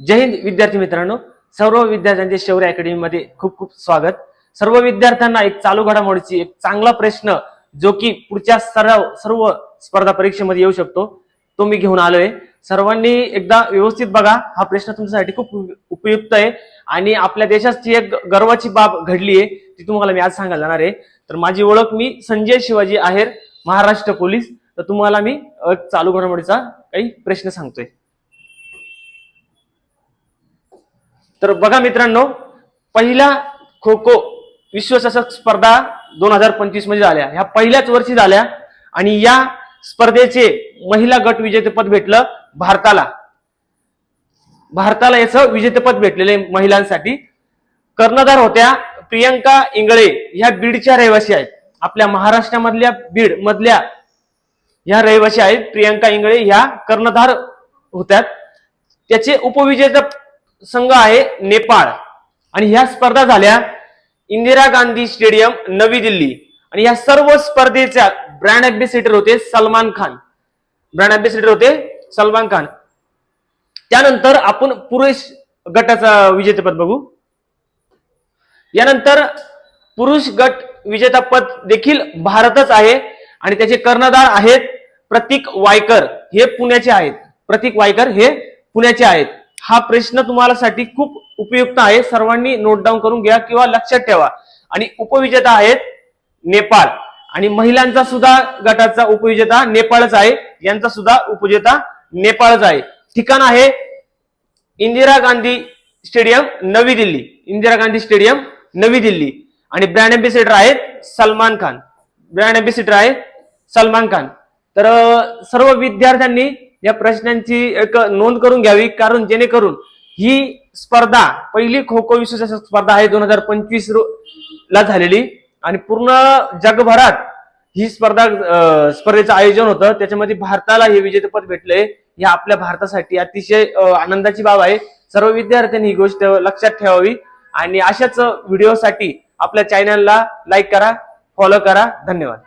जय हिंद विद्यार्थी मित्रांनो. सर्व विद्यार्थ्यांचे शौर्य अकॅडमीमध्ये खूप खूप स्वागत. सर्व विद्यार्थ्यांना एक चालू घडामोडीची एक चांगला प्रश्न जो की पुढच्या सराव सर्व स्पर्धा परीक्षेमध्ये येऊ शकतो तो मी घेऊन आलोय. सर्वांनी एकदा व्यवस्थित बघा हा प्रश्न तुमच्यासाठी खूप उपयुक्त आहे. आणि आपल्या देशाची एक गर्वाची बाब घडली आहे ती तुम्हाला मी आज सांगायला जाणार आहे. तर माझी ओळख मी संजय शिवाजी आहेर महाराष्ट्र पोलीस. तर तुम्हाला मी चालू घडामोडीचा काही प्रश्न सांगतोय. तर बघा मित्रांनो पहिला खो खो विश्वचषक स्पर्धा दोन हजार पंचवीसमध्ये झाल्या. ह्या पहिल्याच वर्षी झाल्या आणि या स्पर्धेचे महिला गट विजेतेपद भेटलं भारताला. भारताला याचं विजेतेपद भेटलेले महिलांसाठी. कर्णधार होत्या प्रियंका इंगळे. ह्या बीडच्या रहिवासी आहेत. आपल्या महाराष्ट्रामधल्या बीड मधल्या ह्या रहिवासी आहेत प्रियंका इंगळे. ह्या कर्णधार होत्यात. त्याचे उपविजेता संघ आहे नेपाळ. आणि ह्या स्पर्धा झाल्या इंदिरा गांधी स्टेडियम नवी दिल्ली. आणि या सर्व स्पर्धेच्या ब्रँड अँबेसिडर होते सलमान खान. ब्रँड अँबेसिडर होते सलमान खान. त्यानंतर आपण पुरुष गटाचा विजेतेपद बघू. यानंतर पुरुष गट विजेतापद देखील भारतच आहे आणि त्याचे कर्णधार आहेत प्रतीक वायकर. हे पुण्याचे आहेत. प्रतीक वायकर हे पुण्याचे आहेत. हा प्रश्न तुम्हाला साठी खूप उपयुक्त आहे. सर्वांनी नोट डाऊन करून घ्या किंवा लक्षात ठेवा. आणि उपविजेता आहेत नेपाळ. आणि महिलांचा सुद्धा गटाचा उपविजेता नेपाळच आहे. यांचा सुद्धा उपविजेता नेपाळच आहे. ठिकाण आहे इंदिरा गांधी स्टेडियम नवी दिल्ली. इंदिरा गांधी स्टेडियम नवी दिल्ली. आणि ब्रँड अँबेसिडर आहेत सलमान खान. ब्रँड अँबेसिडर आहे सलमान खान. तर सर्व विद्यार्थ्यांनी या प्रश्नांची एक नोंद करून घ्यावी. कारण जेणेकरून ही स्पर्धा पहिली खो खो विश्वचषक स्पर्धा आहे दोन हजार पंचवीस ला झालेली. आणि पूर्ण जगभरात ही स्पर्धा स्पर्धेचं आयोजन होतं. त्याच्यामध्ये भारताला हे विजेतेपद भेटलंय. ही आपल्या भारतासाठी अतिशय आनंदाची बाब आहे. सर्व विद्यार्थ्यांनी ही गोष्ट लक्षात ठेवावी. आणि अशाच व्हिडिओसाठी आपल्या चॅनलला लाईक करा फॉलो करा. धन्यवाद.